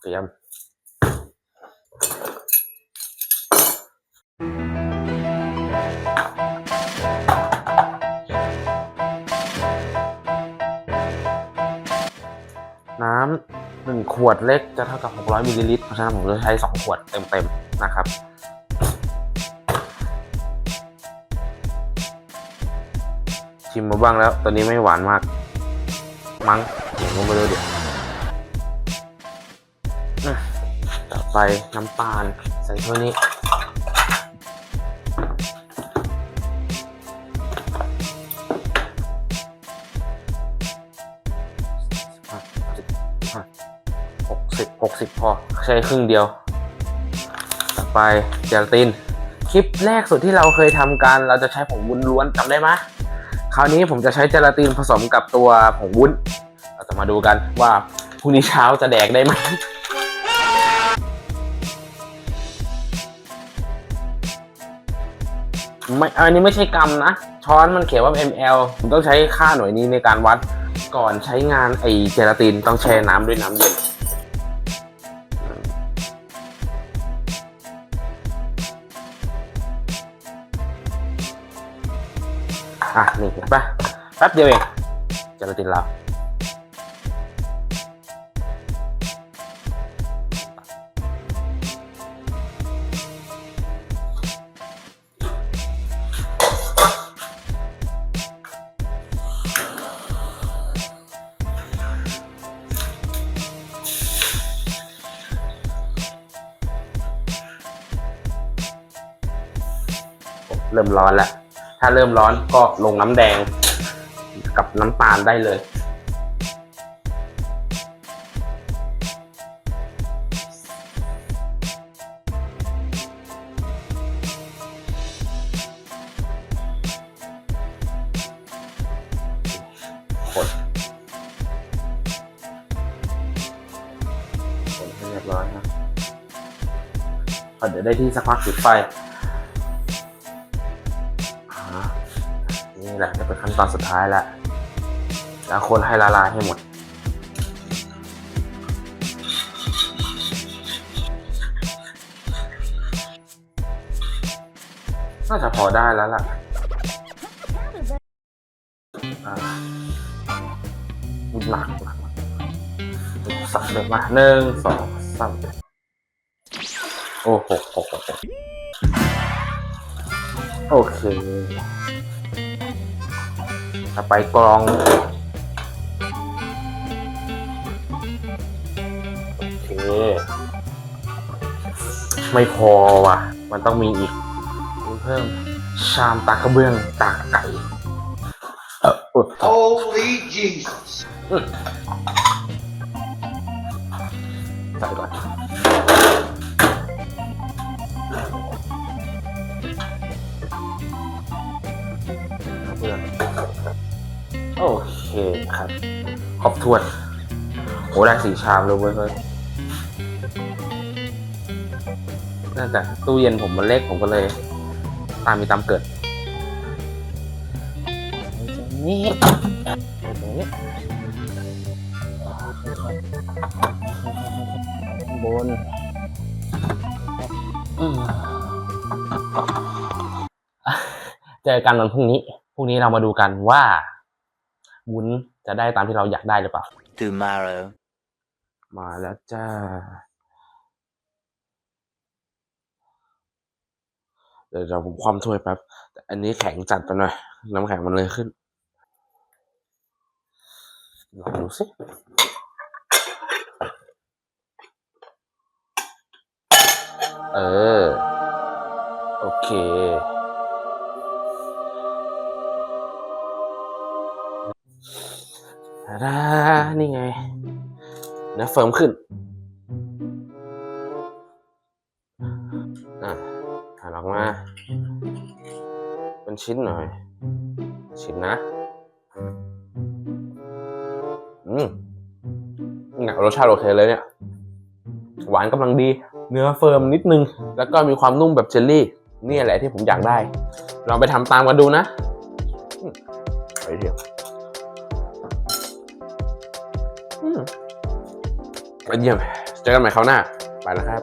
เตรียมน้ำหนึ่งขวดเล็กจะเท่ากับ 600มิลลิลิตร เพราะฉะนั้นผมจะใช้ 2 ขวดเต็มๆ นะครับ ชิมมาบ้างแล้วตัวนี้ไม่หวานมาก มั้งเดี๋ยวผมไปดูเดี๋ยวต่อไปน้ำตาลใส่ถ้วยนี้หกสิบหกสิบพอใช้ครึ่งเดียว ต่อไปเจลาติน คลิปแรกสุดที่เราเคยทำกันเราจะใช้ผงวุ้นล้วนจำได้ไหมคราวนี้ผมจะใช้เจลาตินผสมกับตัวผงวุ้น มาดูกันว่าพรุ่งนี้เช้าจะแดกได้ไหมไม่อันนี้ไม่ใช่กรัมนะ ช้อนมันเขียนว่า ml ผมต้องใช้ค่าหน่วยนี้ในการวัดก่อนใช้งานไอเจลาตินต้องแช่น้ำด้วยน้ำเย็นอะ นี่เห็นปะแป๊บเดียวเองเจลาตินเรา เริ่มร้อนแล้ว ถ้าเริ่มร้อนก็ลงน้ำแดงกับน้ำตาลได้เลยคนคนให้เรียบร้อยนะพอเดี๋ยวได้ที่สักพักปิดไฟ นี่แหละจะเป็นขั้นตอนสุดท้ายแล้วแล้วคนให้ละลายให้หมด น่าจะพอได้แล้วล่ะอ่าหนักหนักสับเลยมาหนึ่งสองสามโอ้โหโอเค ต่อไปกรอง โอเค ไม่พอว่ะ มันต้องมีอีก เพิ่ม ชามตากระเบื้องตากไก่ เออเออ Holy Jesus. ใส่ก่อนกระ เบื้องโอเคครับ ขอบทวนโอ้ได้สี่ชามเลยเว้ยเฮ้ยน่าจะตู้เย็นผมมันเล็กผมก็เลย ตามมีตามเกิดนี่ตรงนี้บนอืม เจอกันวันพรุ่งนี้ พรุ่งนี้เรามาดูกันว่าวุ้นจะได้ตามที่เราอยากได้หรือเปล่า Tomorrow. มาแล้วจ้า เดี๋ยวเราผมความถ้วยแป๊บแต่อันนี้แข็งจัดไปหน่อย น้ำแข็งมันเลยขึ้นลองดูสิเออ โอเค ดานี่ไงเนื้อเฟิร์มขึ้น อะหันออกมา เป็นชิ้นหน่อย ชิ้นนะอืมเนี่ยรสชาติโอเคเลยเนี่ย หวานกำลังดี เนื้อเฟิร์มนิดนึง แล้วก็มีความนุ่มแบบเจลลี่ นี่แหละที่ผมอยากได้ ลองไปทำตามกันดูนะ อืมเยี่ยม เจอกันใหม่คราวหน้า ไปแล้วครับ